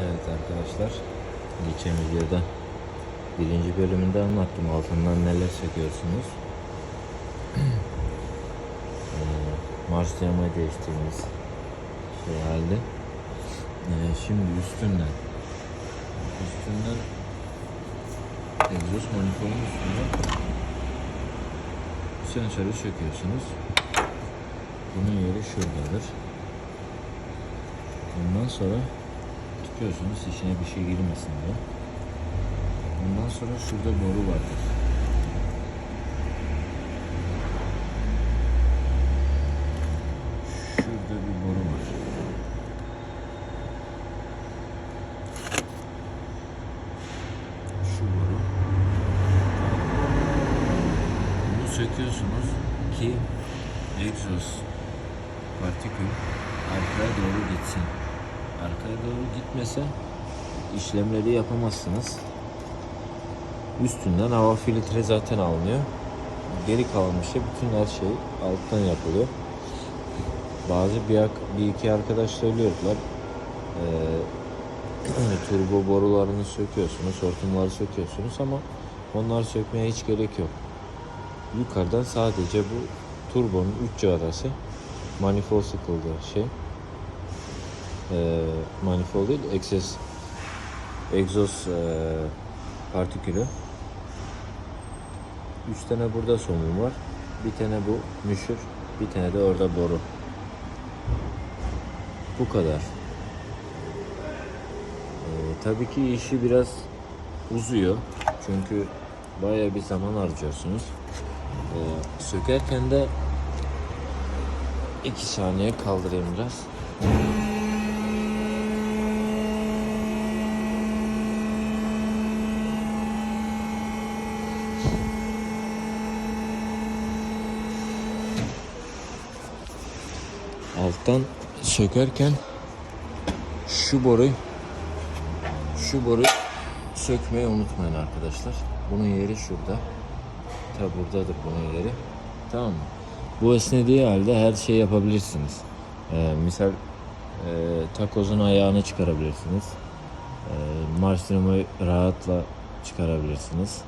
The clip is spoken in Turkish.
Evet arkadaşlar, geçen videoda birinci bölümünde anlattım altından neler söküyorsunuz. Ee, Marş yamayı değiştirdiğimiz şey halde. Ee, şimdi üstünden üstünden egzoz manifoldun üstünden sensörü söküyorsunuz. Bunun yeri şuradadır. Ondan sonra tutuyorsunuz içine bir şey girmesin diye. Ondan sonra şurada boru vardır. Şurada bir boru var. Şu boru. Bunu söküyorsunuz ki egzoz partikül arkaya doğru gitsin. Arkaya doğru gitmese işlemleri yapamazsınız. Üstünden hava filtre zaten alınıyor. Geri kalan şey bütün her şey alttan yapılıyor. Bazı bir, bir iki arkadaş söylüyorlar. Ee, turbo borularını söküyorsunuz, hortumları söküyorsunuz ama onları sökmeye hiç gerek yok. Yukarıdan sadece bu turbonun üç arası manifold sıkıldığı şey. Ee, manifold değil, excess egzoz e, partikülü. Üç tane burada somun var. Bir tane bu müşür, bir tane de orada boru. Bu kadar. Ee, tabii ki işi biraz uzuyor. Çünkü bayağı bir zaman harcıyorsunuz. Ee, sökerken de iki saniye kaldırayım biraz. Alttan sökerken şu boruyu şu boruyu sökmeyi unutmayın arkadaşlar. Bunun yeri şurada. Ta buradadır bunun yeri. Tamam mı? Bu esnediği halde her şeyi yapabilirsiniz. Ee, misal e, takozun ayağını çıkarabilirsiniz. E, marş dinamoyu rahatla çıkarabilirsiniz.